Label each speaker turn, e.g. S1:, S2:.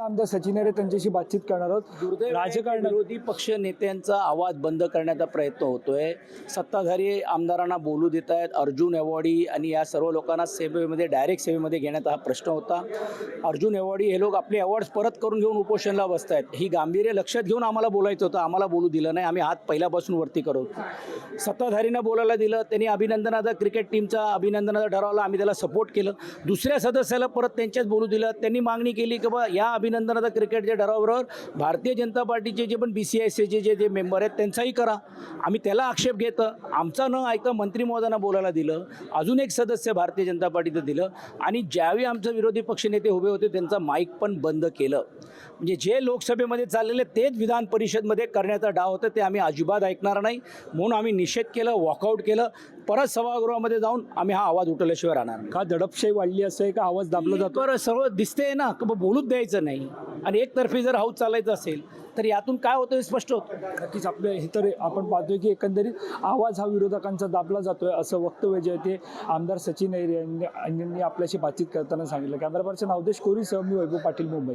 S1: आमदार सचिन अरे त्यांच्याशी बातचीत करणार आहोत.
S2: दुर्दैव
S1: राजकारण
S2: विरोधी पक्ष नेत्यांचा आवाज बंद करण्याचा प्रयत्न होतोय. सत्ताधारी आमदारांना बोलू देत आहेत अर्जुन एवॉर्डी आणि या सर्व लोकांना सेवेमध्ये डायरेक्ट सेवेमध्ये घेण्याचा हा प्रश्न होता. अर्जुन एवॉर्डी हे लोक आपले अवॉर्ड्स परत करून घेऊन उपोषणला बसत आहेत ही गांभीर्य लक्षात घेऊन आम्हाला बोलायचं होतं. आम्हाला बोलू दिलं नाही. आम्ही हात पहिल्यापासून वरती करू सत्ताधारींना बोलायला दिलं. त्यांनी अभिनंदनाचा क्रिकेट टीमचा अभिनंदनाचा ठरवला. आम्ही त्याला सपोर्ट केलं. दुसऱ्या सदस्याला परत त्यांच्याच बोलू दिलं. त्यांनी मागणी केली की बा या अभिनंदनाचा क्रिकेटच्या ठरावाबरोबर भारतीय जनता पार्टीचे जे पण बी सी आय सीचे जे जे मेंबर आहेत त्यांचाही करा. आम्ही त्याला आक्षेप घेतं. आमचा न ऐकता मंत्री महोदयांना बोलायला दिलं. अजून एक सदस्य भारतीय जनता पार्टीचं दिलं. आणि ज्यावेळी आमचे विरोधी पक्षनेते उभे होते त्यांचा माईक पण बंद केलं. म्हणजे जे लोकसभेमध्ये चाललेले तेच विधान परिषदमध्ये करण्याचा डाव होतं ते आम्ही अजिबात ऐकणार नाही. म्हणून आम्ही निषेध केलं वॉकआउट केलं. परत सभागृहामध्ये जाऊन आम्ही हा आवाज उठवल्याशिवाय राहणार
S1: का दडपशाही वाढली असं आहे का? आवाज दाबला जातो?
S2: बरं सगळं दिसतंय ना की बा बोलूच द्यायचं नाही. आणि एकतर्फी जर हाऊस चालायचं असेल तर यातून काय होतं हे स्पष्ट होतं.
S1: नक्कीच आपल्या हे तर आपण पाहतोय की एकंदरीत आवाज हा विरोधकांचा दाबला जातोय असं वक्तव्य जे आहे ते आमदार सचिन अय्यर यांनी यांनी आपल्याशी बातचीत करताना सांगितलं. कॅमेरा पर्सन अवधेश कोरीसह मी वैभव पाटील मुंबई.